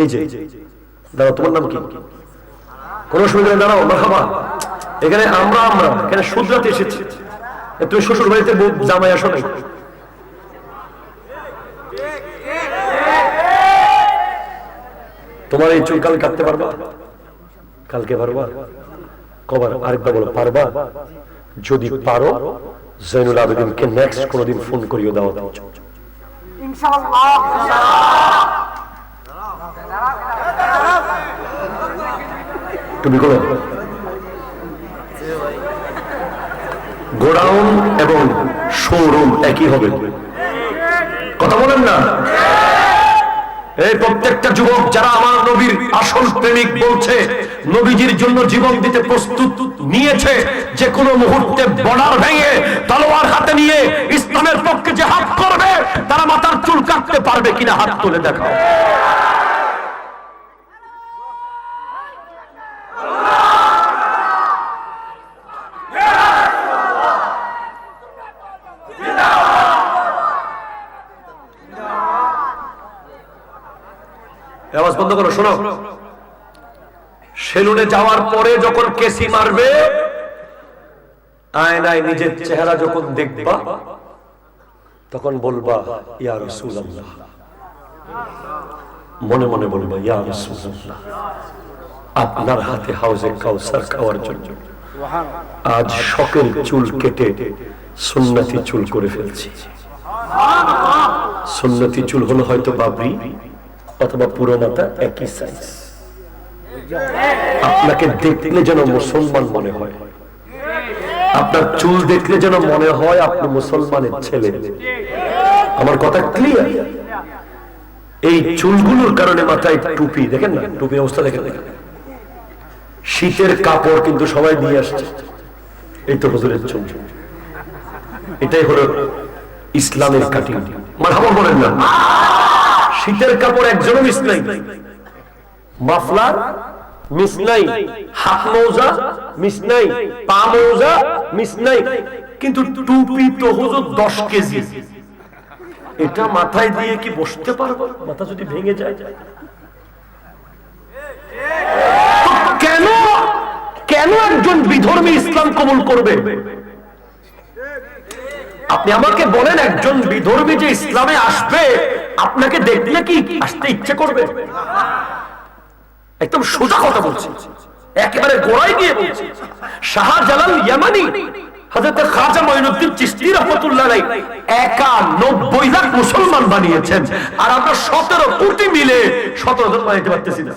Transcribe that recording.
এই যে, দাঁড়াও, তোমার নাম কি? কোন অসুবিধা দাঁড়াও, মারহাবা। এখানে আমরা আমরা, এখানে শুধরাতে এসেছি। তুমি শ্বশুর বাড়িতে জামাই আসো নাই? তোমার এই চুল কাল কাটতে পারবা? কালকে পারবা? কবার আরেকবার বলো, পারবা? যদি পারো জৈনুল আবেদিনকে নেক্সট কোনোদিন ফোন করিও দাও। তুমি করো। গোডাউন এবং শোরুম একই হবে। কথা বলেন না? এই প্রত্যেকটা যুবক যারা আমার নবীর আসল প্রেমিক বলছে, নবীজির জন্য জীবন দিতে প্রস্তুত নিয়েছে, যে কোনো মুহূর্তে বর্ডার ভেঙে তলোয়ার হাতে নিয়ে ইসলামের পক্ষে যে হাত করবে, তারা মাথার চুল কাটতে পারবে কিনা হাত তুলে দেখাও। আওয়াজ বন্ধ করো, শোনো। সেলুনে যাওয়ার পরে যখন কেসি মারবে, আয়নায় নিজের চেহারা যখন দেখবা, তখন বলবা, ইয়া রাসূলুল্লাহ। মনে মনে বলবা, ইয়া রাসূলুল্লাহ। আপনার হাতে হাউজে কাউসার খাওয়ার জন্য। আজ শখের চুল কেটে সুন্নতি চুল করে ফেলছি। সুন্নতি চুল হলো হয়তো বাবরি অথবা পুরো মাথা একই সাইজ আপনাকে দেখলে যেন মুসলমান মনে হয়। আপনার চুল দেখলে যেন মনে হয় আপনি মুসলমানের ছেলে। আমার কথা ক্লিয়ার এই চুলগুলোর কারণে মাথায় টুপি, দেখেন না? টুপি অবস্থা দেখেন। দেখেন শীতের কাপড় কিন্তু সবাই নিয়ে আসছে। এই তো হুজুরের চুল। এটাই হলো ইসলামের কাটিং মারহাবা বলেন না। শীতের কাপড় একজনও মিস নাই। মাফলার মিস নাই। হাত মৌজা মিস নাই। পা মৌজা মিস নাই। কিন্তু টুপি তো হুজুর দশ কেজি। এটা মাথায় দিয়ে কি বসতে পারব? মাথা যদি ভেঙে যায়। কেন? কেন একজন বিধর্মী ইসলাম কবুল করবে? আপনি আমাকে বলেন একজন বিধর্মী যে ইসলামে আসবে আপনাকে দেখলে কি আসতে ইচ্ছে করবে? একদম সোজা কথা বলছি। একেবারে গোড়ায় গিয়ে বলছি। শাহজালাল ইয়ামানি, হযরত খাজা মঈনুদ্দিন চিশতি রাহমাতুল্লাহ আলাইহি একা 90 লাখ মুসলমান বানিয়েছেন। আর আমরা 17 কোটি মিলে 17 জন বানাইতে পারতেছি না।